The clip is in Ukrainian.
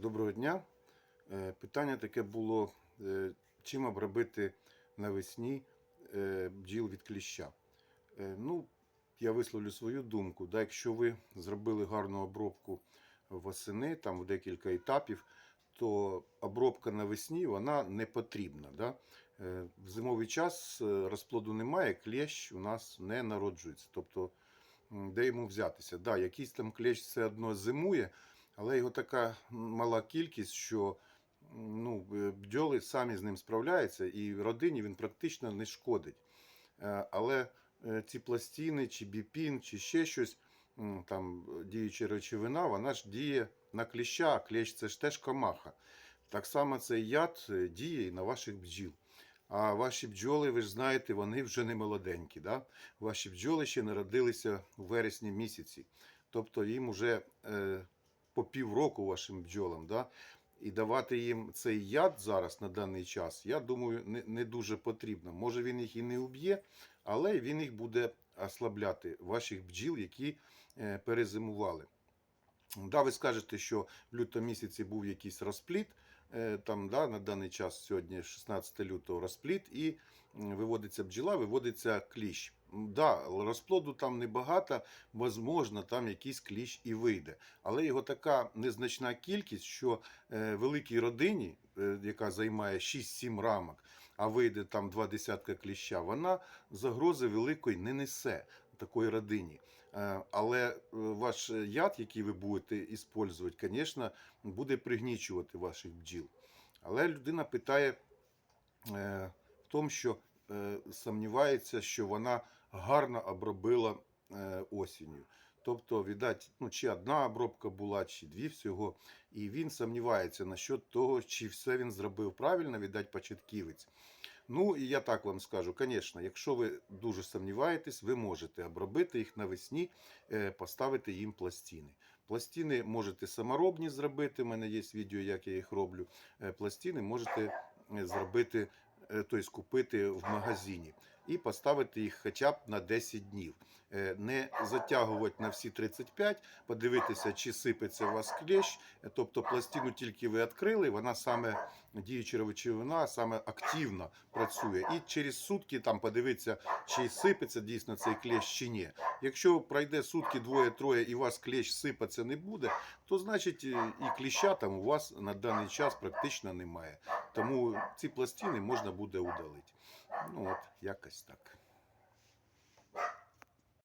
Доброго дня. Е, Питання таке було, е, чим обробити навесні е, бджіл від кліща. Ну, я висловлю свою думку. Да, якщо ви зробили гарну обробку восени, там в декілька етапів, то обробка навесні вона не потрібна. Да? В зимовий час розплоду немає, клещ у нас не народжується. Тобто, де йому взятися? Да, якийсь там клещ все одно зимує, але його така мала кількість, що ну, е, бджоли самі з ним справляються, і родині він практично не шкодить. Е, Але е, ці пластини, чи біпін, чи ще щось, там діюча речовина, вона ж діє на кліща, а клещ це ж теж комаха. Так само цей яд діє і на ваших бджіл. А ваші бджоли, ви ж знаєте, вони вже не молоденькі. Да? Ваші бджоли ще народилися у вересні місяці. Тобто їм вже по півроку вашим бджолам. Да? І давати їм цей яд зараз на даний час, я думаю, не, не дуже потрібно. Може він їх і не уб'є, але він їх буде ослабляти, ваших бджіл, які е, перезимували. Да, ви скажете, що в лютому місяці був якийсь розпліт, е, там да, на даний час сьогодні 16 лютого розпліт, і виводиться бджіла, виводиться кліщ. Да, розплоду там небагато, можливо, там якийсь кліщ і вийде. Але його така незначна кількість, що е, великій родині, е, яка займає 6-7 рамок, а вийде там два десятка кліща, вона загрози великої не несе такої родині. Е, Але ваш яд, який ви будете використовувати, звісно, буде пригнічувати ваших бджіл. Але людина питає в тому, що сумнівається, що вона гарно обробила е, осінню. Тобто, віддать, ну, чи одна обробка була, чи дві всього. І він сумнівається насчет того, чи все він зробив правильно, віддать початківець. Ну, і я так вам скажу, звісно, якщо ви дуже сумніваєтесь, ви можете обробити їх навесні, е, поставити їм пластини. Пластини можете саморобні зробити, у мене є відео, як я їх роблю. Е, Пластини можете зробити, тобто купити в магазині і поставити їх хоча б на 10 днів. Е, Не затягувати на всі 35, подивитися, чи сипеться у вас клещ. Тобто пластину тільки ви відкрили, вона саме діюча речовина, саме активно працює. І через сутки там подивитися, чи сипеться дійсно цей клещ чи ні. Якщо пройде сутки двоє-троє і у вас клещ сипатися не буде, то значить е, і кліща там у вас на даний час практично немає. Тому ці пластини можна буде удалити. Ну от, якось Ось так.